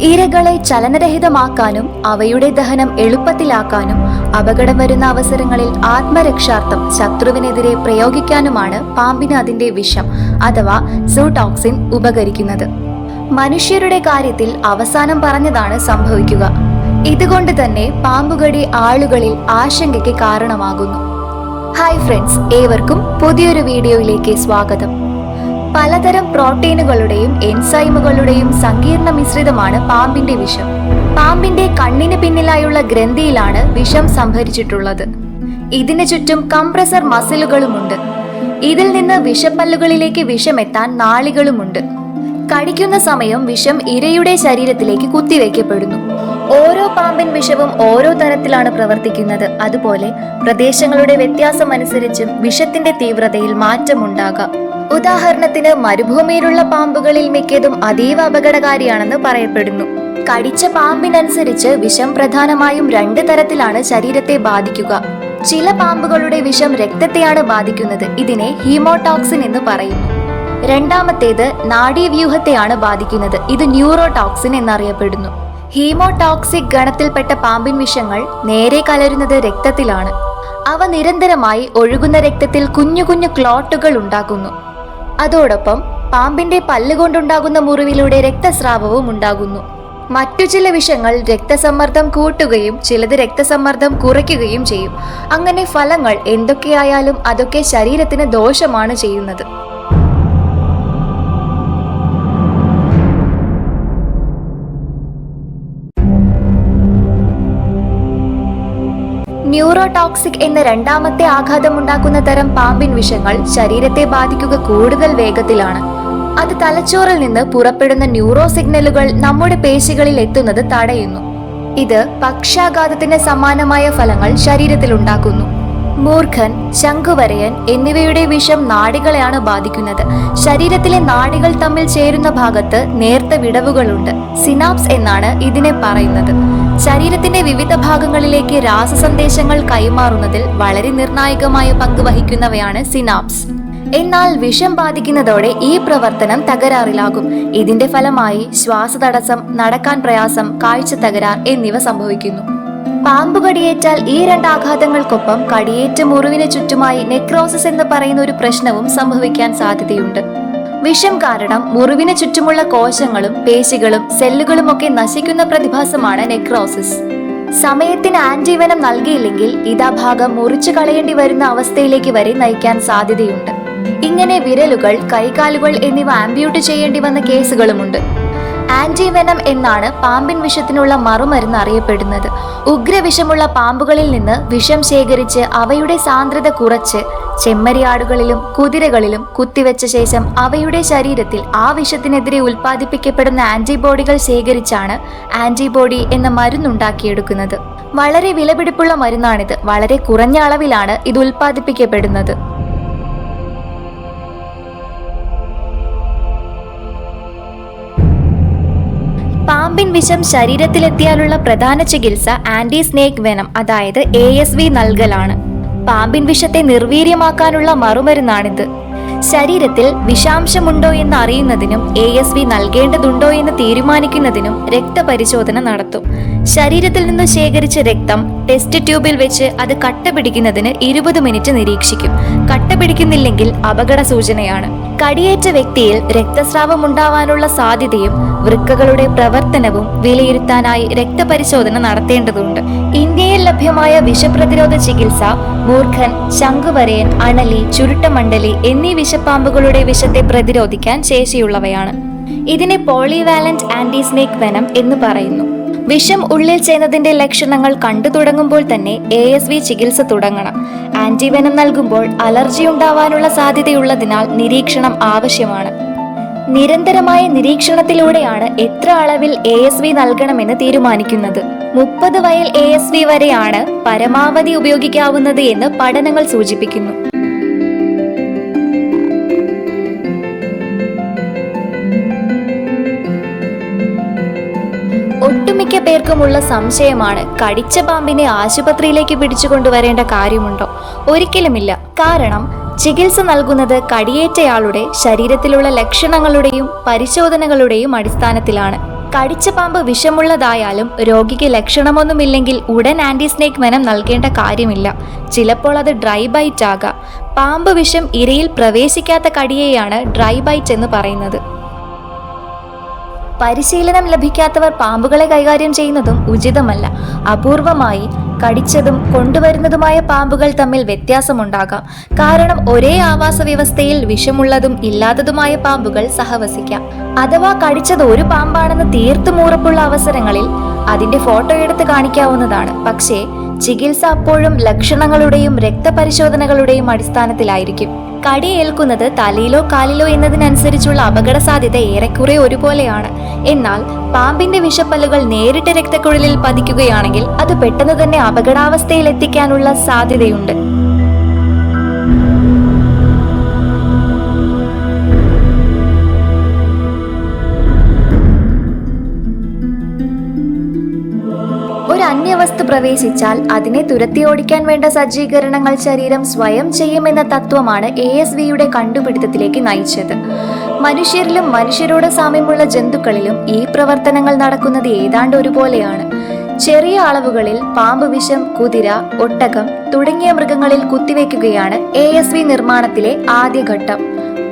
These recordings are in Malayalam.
ഇരകളെ ചലനരഹിതമാക്കാനും അവയുടെ ദഹനം എളുപ്പത്തിലാക്കാനും അപകടം വരുന്ന അവസരങ്ങളിൽ ആത്മരക്ഷാർത്ഥം ശത്രുവിനെതിരെ പ്രയോഗിക്കാനുമാണ് പാമ്പിന് അതിന്റെ വിഷം അഥവാ സൂടോക്സിൻ ഉപകരിക്കുന്നത്. മനുഷ്യരുടെ കാര്യത്തിൽ അവസാനം പറഞ്ഞതാണ് സംഭവിക്കുക. ഇതുകൊണ്ട് തന്നെ പാമ്പുകടി ആളുകളിൽ ആശങ്കയ്ക്ക് കാരണമാകുന്നു. ഹായ് ഫ്രണ്ട്സ് ഏവർക്കും പുതിയൊരു വീഡിയോയിലേക്ക് സ്വാഗതം. പലതരം പ്രോട്ടീനുകളുടെയും എൻസൈമുകളുടെയും സങ്കീർണ മിശ്രിതമാണ് പാമ്പിന്റെ വിഷം. പാമ്പിന്റെ കണ്ണിന് പിന്നിലായുള്ള ഗ്രന്ഥിയിലാണ് വിഷം സംഭരിച്ചിട്ടുള്ളത്. ഇതിനു ചുറ്റും കംപ്രസർ മസിലുകളുമുണ്ട്. ഇതിൽ നിന്ന് വിഷപ്പല്ലുകളിലേക്ക് വിഷമെത്താൻ നാളികളുമുണ്ട്. കടിക്കുന്ന സമയം വിഷം ഇരയുടെ ശരീരത്തിലേക്ക് കുത്തിവെക്കപ്പെടുന്നു. ഓരോ പാമ്പിൻ വിഷവും ഓരോ തരത്തിലാണ് പ്രവർത്തിക്കുന്നത്. അതുപോലെ പ്രദേശങ്ങളുടെ വ്യത്യാസം അനുസരിച്ചും വിഷത്തിന്റെ തീവ്രതയിൽ മാറ്റമുണ്ടാകാം. ഉദാഹരണത്തിന് മരുഭൂമിയിലുള്ള പാമ്പുകളിൽ മിക്കതും അതീവ അപകടകാരിയാണെന്ന് പറയപ്പെടുന്നു. കടിച്ച പാമ്പിനനുസരിച്ച് വിഷം പ്രധാനമായും രണ്ട് തരത്തിലാണ് ശരീരത്തെ ബാധിക്കുക. ചില പാമ്പുകളുടെ വിഷം രക്തത്തെയാണ് ബാധിക്കുന്നത്. ഇതിനെ ഹീമോടോക്സിൻ എന്ന് പറയുന്നു. രണ്ടാമത്തേത് നാഡീവ്യൂഹത്തെയാണ് ബാധിക്കുന്നത്. ഇത് ന്യൂറോടോക്സിൻ എന്നറിയപ്പെടുന്നു. ഹീമോടോക്സിക് ഗണത്തിൽപ്പെട്ട പാമ്പിൻ വിഷങ്ങൾ നേരെ കലരുന്നത് രക്തത്തിലാണ്. അവ നിരന്തരമായി ഒഴുകുന്ന രക്തത്തിൽ കുഞ്ഞു കുഞ്ഞു ക്ലോട്ടുകൾ ഉണ്ടാകുന്നു അതോടൊപ്പം പാമ്പിന്റെ പല്ലുകൊണ്ടുണ്ടാകുന്ന മുറിവിലൂടെ രക്തസ്രാവവും ഉണ്ടാകുന്നു. മറ്റു ചില വിഷങ്ങൾ രക്തസമ്മർദ്ദം കൂട്ടുകയും ചിലത് രക്തസമ്മർദ്ദം കുറയ്ക്കുകയും ചെയ്യും. അങ്ങനെ ഫലങ്ങൾ എന്തൊക്കെയായാലും അതൊക്കെ ശരീരത്തിന് ദോഷമാണ് ചെയ്യുന്നത്. ന്യൂറോടോക്സിക് എന്ന രണ്ടാമത്തെ ആഘാതമുണ്ടാക്കുന്ന തരം പാമ്പിൻ വിഷങ്ങൾ ശരീരത്തെ ബാധിക്കുക കൂടുതൽ വേഗത്തിലാണ്. അത് തലച്ചോറിൽ നിന്ന് പുറപ്പെടുന്ന ന്യൂറോ സിഗ്നലുകൾ നമ്മുടെ പേശികളിൽ എത്തുന്നത് തടയുന്നു. ഇത് പക്ഷാഘാതത്തിന് സമാനമായ ഫലങ്ങൾ ശരീരത്തിൽ ഉണ്ടാക്കുന്നു. മൂർഖൻ ശംഖുവരയൻ എന്നിവയുടെ വിഷം നാടികളെയാണ് ബാധിക്കുന്നത്. ശരീരത്തിലെ നാടികൾ തമ്മിൽ ചേരുന്ന ഭാഗത്ത് നേർത്ത വിടവുകളുണ്ട്. സിനാപ്സ് എന്നാണ് ഇതിനെ പറയുന്നത്. ശരീരത്തിന്റെ വിവിധ ഭാഗങ്ങളിലേക്ക് രാസസന്ദേശങ്ങൾ കൈമാറുന്നതിൽ വളരെ നിർണായകമായ പങ്ക് വഹിക്കുന്നവയാണ് സിനാപ്സ്. എന്നാൽ വിഷം ബാധിക്കുന്നതോടെ ഈ പ്രവർത്തനം തകരാറിലാകും. ഇതിന്റെ ഫലമായി ശ്വാസതടസ്സം നടക്കാൻ പ്രയാസം കാഴ്ച തകരാർ എന്നിവ സംഭവിക്കുന്നു. പാമ്പ് കടിയേറ്റാൽ ഈ രണ്ട് ആഘാതങ്ങൾക്കൊപ്പം കടിയേറ്റ മുറിവിന് ചുറ്റുമായി നെക്രോസിസ് എന്ന് പറയുന്ന ഒരു പ്രശ്നവും സംഭവിക്കാൻ സാധ്യതയുണ്ട്. വിഷം കാരണം മുറിവിന് ചുറ്റുമുള്ള കോശങ്ങളും പേശികളും സെല്ലുകളും ഒക്കെ നശിക്കുന്ന പ്രതിഭാസമാണ് നെക്രോസിസ്. സമയത്തിന് ആന്റിവനം നൽകിയില്ലെങ്കിൽ ഇതാ ഭാഗം മുറിച്ചു കളയേണ്ടി വരുന്ന അവസ്ഥയിലേക്ക് വരെ നയിക്കാൻ സാധ്യതയുണ്ട്. ഇങ്ങനെ വിരലുകൾ കൈകാലുകൾ എന്നിവ ആംബ്യൂട്ട് ചെയ്യേണ്ടി വന്ന കേസുകളുമുണ്ട്. ആന്റിവെനം എന്നാണ് പാമ്പിൻ വിഷത്തിനുള്ള മറുമരുന്ന് അറിയപ്പെടുന്നത്. ഉഗ്രവിഷമുള്ള പാമ്പുകളിൽ നിന്ന് വിഷം ശേഖരിച്ച് അവയുടെ സാന്ദ്രത കുറച്ച് ചെമ്മരിയാടുകളിലും കുതിരകളിലും കുത്തിവെച്ച ശേഷം അവയുടെ ശരീരത്തിൽ ആ വിഷത്തിനെതിരെ ഉൽപ്പാദിപ്പിക്കപ്പെടുന്ന ആന്റിബോഡികൾ ശേഖരിച്ചാണ് ആന്റിബോഡി എന്ന മരുന്നുണ്ടാക്കിയെടുക്കുന്നത്. വളരെ വിലപിടിപ്പുള്ള മരുന്നാണിത്. വളരെ കുറഞ്ഞ അളവിലാണ് ഇത് ഉൽപ്പാദിപ്പിക്കപ്പെടുന്നത്. പാമ്പിൻ വിഷം ശരീരത്തിലെത്തിയാലുള്ള പ്രധാന ചികിത്സ ആന്റി സ്നേക് വെനം അതായത് എ എസ് വി നൽകലാണ്. പാമ്പിൻ വിഷത്തെ നിർവീര്യമാക്കാനുള്ള മറുമരുന്നാണിത് ശരീരത്തിൽ വിഷാംശമുണ്ടോ എന്ന് അറിയുന്നതിനും എ എസ് വി നൽകേണ്ടതുണ്ടോ എന്ന് തീരുമാനിക്കുന്നതിനും രക്തപരിശോധന നടത്തും. ശരീരത്തിൽ നിന്ന് ശേഖരിച്ച രക്തം ടെസ്റ്റ് ട്യൂബിൽ വെച്ച് അത് കട്ട പിടിക്കുന്നതിന് ഇരുപത് മിനിറ്റ് നിരീക്ഷിക്കും. കട്ട പിടിക്കുന്നില്ലെങ്കിൽ അപകട സൂചനയാണ്. കടിയേറ്റ വ്യക്തിയിൽ രക്തസ്രാവം ഉണ്ടാവാനുള്ള സാധ്യതയും വൃക്കകളുടെ പ്രവർത്തനവും വിലയിരുത്താനായി രക്തപരിശോധന നടത്തേണ്ടതുണ്ട്. ഇന്ത്യയിൽ ലഭ്യമായ വിഷപ്രതിരോധ ചികിത്സ മൂർഖൻ ശംഖുവരയൻ അണലി ചുരുട്ടമണ്ഡലി എന്നീ വിഷപ്പാമ്പുകളുടെ വിഷത്തെ പ്രതിരോധിക്കാൻ ശേഷിയുള്ളവയാണ്. ഇതിനെ പോളിവാലന്റ് ആന്റി വനം വെനം എന്ന് പറയുന്നു. വിഷം ഉള്ളിൽ ചെയ്യുന്നതിന്റെ ലക്ഷണങ്ങൾ കണ്ടു തുടങ്ങുമ്പോൾ തന്നെ എ എസ് വി ചികിത്സ തുടങ്ങണം. ആന്റിവെനം നൽകുമ്പോൾ അലർജി ഉണ്ടാവാനുള്ള സാധ്യതയുള്ളതിനാൽ നിരീക്ഷണം ആവശ്യമാണ്. നിരന്തരമായ നിരീക്ഷണത്തിലൂടെയാണ് എത്ര അളവിൽ എ എസ് വി നൽകണമെന്ന് തീരുമാനിക്കുന്നത്. മുപ്പത് വയൽ എ എസ് വി വരെയാണ് പരമാവധി ഉപയോഗിക്കാവുന്നത് എന്ന് പഠനങ്ങൾ സൂചിപ്പിക്കുന്നു. പേർക്കുമുള്ള സംശയമാണ്. കടിച്ച പാമ്പിനെ ആശുപത്രിയിലേക്ക് പിടിച്ചുകൊണ്ടുവരേണ്ട കാര്യമുണ്ടോ? ഒരിക്കലുമില്ല. കാരണം ചികിത്സ നൽകുന്നത് കടിയേറ്റയാളുടെ ശരീരത്തിലുള്ള ലക്ഷണങ്ങളുടെയും പരിശോധനകളുടെയും അടിസ്ഥാനത്തിലാണ്. കടിച്ച പാമ്പ് വിഷമുള്ളതായാലും രോഗിക്ക് ലക്ഷണമൊന്നുമില്ലെങ്കിൽ ഉടൻ ആന്റി മനം നൽകേണ്ട കാര്യമില്ല. ചിലപ്പോൾ അത് ഡ്രൈ ബൈറ്റ് ആകാം പാമ്പ് വിഷം ഇരയിൽ പ്രവേശിക്കാത്ത കടിയെയാണ് ഡ്രൈ ബൈറ്റ് എന്ന് പറയുന്നത്. പരിശീലനം ലഭിക്കാത്തവർ പാമ്പുകളെ കൈകാര്യം ചെയ്യുന്നതും ഉചിതമല്ല. അപൂർവമായി കടിച്ചതും കൊണ്ടുവരുന്നതുമായ പാമ്പുകൾ തമ്മിൽ വ്യത്യാസമുണ്ടാകാം. കാരണം ഒരേ ആവാസ വ്യവസ്ഥയിൽ വിഷമുള്ളതും ഇല്ലാത്തതുമായ പാമ്പുകൾ സഹവസിക്കാം. അഥവാ കടിച്ചത് ഒരു പാമ്പാണെന്ന് തീർത്തും ഉറപ്പുള്ള അവസരങ്ങളിൽ അതിന്റെ ഫോട്ടോ എടുത്ത് കാണിക്കാവുന്നതാണ്. പക്ഷേ ചികിത്സ അപ്പോഴും ലക്ഷണങ്ങളുടെയും രക്തപരിശോധനകളുടെയും അടിസ്ഥാനത്തിലായിരിക്കും. കടി ഏൽക്കുന്നത് തലയിലോ കാലിലോ എന്നതിനനുസരിച്ചുള്ള അപകട സാധ്യത ഏറെക്കുറെ ഒരുപോലെയാണ്. എന്നാൽ പാമ്പിന്റെ വിഷപ്പല്ലുകൾ നേരിട്ട് രക്തക്കുഴലിൽ പതിക്കുകയാണെങ്കിൽ അത് പെട്ടെന്ന് തന്നെ അപകടാവസ്ഥയിൽ എത്തിക്കാനുള്ള സാധ്യതയുണ്ട്. അന്യവസ്തു പ്രവേശിച്ചാൽ അതിനെ തുരത്തി ഓടിക്കാൻ വേണ്ട സജ്ജീകരണങ്ങൾ ശരീരം സ്വയം ചെയ്യുമെന്ന തത്വമാണ് എ എസ് വിയുടെ കണ്ടുപിടുത്തത്തിലേക്ക് നയിച്ചത്. മനുഷ്യരിലും മനുഷ്യരോട് സാമ്യമുള്ള ജന്തുക്കളിലും ഈ പ്രവർത്തനങ്ങൾ നടക്കുന്നത് ഏതാണ്ട് ഒരുപോലെയാണ്. ചെറിയ അളവുകളിൽ പാമ്പ് വിഷം കുതിര ഒട്ടകം തുടങ്ങിയ മൃഗങ്ങളിൽ കുത്തിവെക്കുകയാണ് എ എസ് വി നിർമ്മാണത്തിലെ ആദ്യഘട്ടം.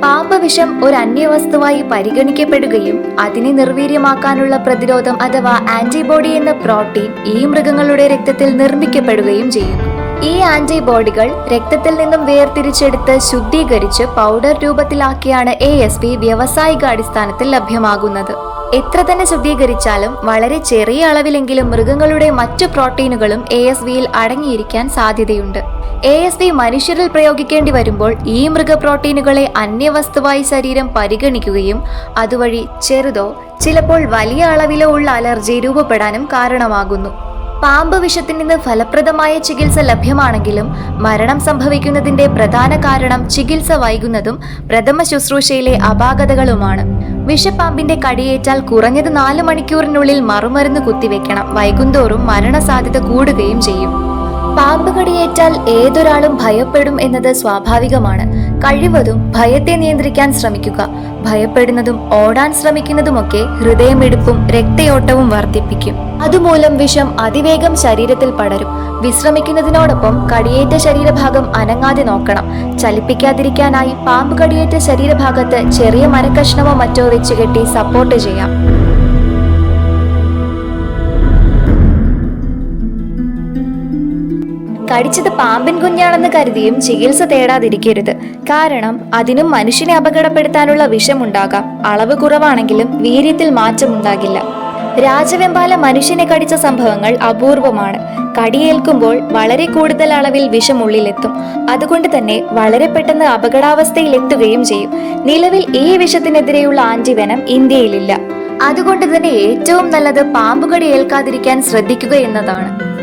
പാമ്പ് വിഷം ഒരു അന്യവസ്തുവായി പരിഗണിക്കപ്പെടുകയും അതിനെ നിർവീര്യമാക്കാനുള്ള പ്രതിരോധം അഥവാ ആന്റിബോഡി എന്ന പ്രോട്ടീൻ ഈ മൃഗങ്ങളുടെ രക്തത്തിൽ നിർമ്മിക്കപ്പെടുകയും ചെയ്യുന്നു. ഈ ആന്റിബോഡികൾ രക്തത്തിൽ നിന്നും വേർതിരിച്ചെടുത്ത് ശുദ്ധീകരിച്ച് പൗഡർ രൂപത്തിലാക്കിയാണ് എ എസ് പി വ്യാവസായിക അടിസ്ഥാനത്തിൽ ലഭ്യമാകുന്നത്. എത്ര തന്നെ ശുദ്ധീകരിച്ചാലും വളരെ ചെറിയ അളവിലെങ്കിലും മൃഗങ്ങളുടെ മറ്റു പ്രോട്ടീനുകളും എ എസ് വിയിൽ അടങ്ങിയിരിക്കാൻ സാധ്യതയുണ്ട്. എ എസ് വി മനുഷ്യരിൽ പ്രയോഗിക്കേണ്ടി വരുമ്പോൾ ഈ മൃഗ പ്രോട്ടീനുകളെ അന്യവസ്തുവായി ശരീരം പരിഗണിക്കുകയും അതുവഴി ചെറുതോ ചിലപ്പോൾ വലിയ അളവിലോ ഉള്ള അലർജി രൂപപ്പെടാനും കാരണമാകുന്നു. പാമ്പ് വിഷത്തിൽ നിന്ന് ഫലപ്രദമായ ചികിത്സ ലഭ്യമാണെങ്കിലും മരണം സംഭവിക്കുന്നതിന്റെ പ്രധാന കാരണം ചികിത്സ വൈകുന്നതും പ്രഥമ ശുശ്രൂഷയിലെ അപാകതകളുമാണ്. വിഷപ്പാമ്പിന്റെ കടിയേറ്റാൽ കുറഞ്ഞത് നാല് മണിക്കൂറിനുള്ളിൽ മറുമരുന്ന് കുത്തിവെക്കണം. വൈകുന്തോറും മരണസാധ്യത കൂടുകയും ചെയ്യും. പാമ്പ് കടിയേറ്റാൽ ഏതൊരാളും ഭയപ്പെടും എന്നത് സ്വാഭാവികമാണ്. കഴിവതും ഭയത്തെ നിയന്ത്രിക്കാൻ ശ്രമിക്കുക. ഭയപ്പെടുന്നതും ഓടാൻ ശ്രമിക്കുന്നതുമൊക്കെ ഹൃദയമിടിപ്പും രക്തയോട്ടവും വർദ്ധിപ്പിക്കും. അതുമൂലം വിഷം അതിവേഗം ശരീരത്തിൽ പടരും. വിശ്രമിക്കുന്നതിനോടൊപ്പം കടിയേറ്റ ശരീരഭാഗം അനങ്ങാതെ നോക്കണം. ചലിപ്പിക്കാതിരിക്കാനായി പാമ്പ് കടിയേറ്റ ശരീരഭാഗത്ത് ചെറിയ മരക്കഷ്ണമോ മറ്റോ വെച്ച് കെട്ടി സപ്പോർട്ട് ചെയ്യാം. കടിച്ചത് പാമ്പിൻ കുഞ്ഞാണെന്ന് കരുതിയും ചികിത്സ തേടാതിരിക്കരുത്. കാരണം അതിനും മനുഷ്യനെ അപകടപ്പെടുത്താനുള്ള വിഷമുണ്ടാകാം. അളവ് കുറവാണെങ്കിലും വീര്യത്തിൽ മാറ്റമുണ്ടാകില്ല. രാജവെമ്പാല മനുഷ്യനെ കടിച്ച സംഭവങ്ങൾ അപൂർവമാണ്. കടിയേൽക്കുമ്പോൾ വളരെ കൂടുതൽ അളവിൽ വിഷം ഉള്ളിലെത്തും അതുകൊണ്ട് തന്നെ വളരെ പെട്ടെന്ന് അപകടാവസ്ഥയിൽ എത്തുകയും ചെയ്യും. നിലവിൽ ഈ വിഷത്തിനെതിരെയുള്ള ആന്റിവെനം ഇന്ത്യയിലില്ല. അതുകൊണ്ട് തന്നെ ഏറ്റവും നല്ലത് പാമ്പുകടി ഏൽക്കാതിരിക്കാൻ ശ്രദ്ധിക്കുക എന്നതാണ്.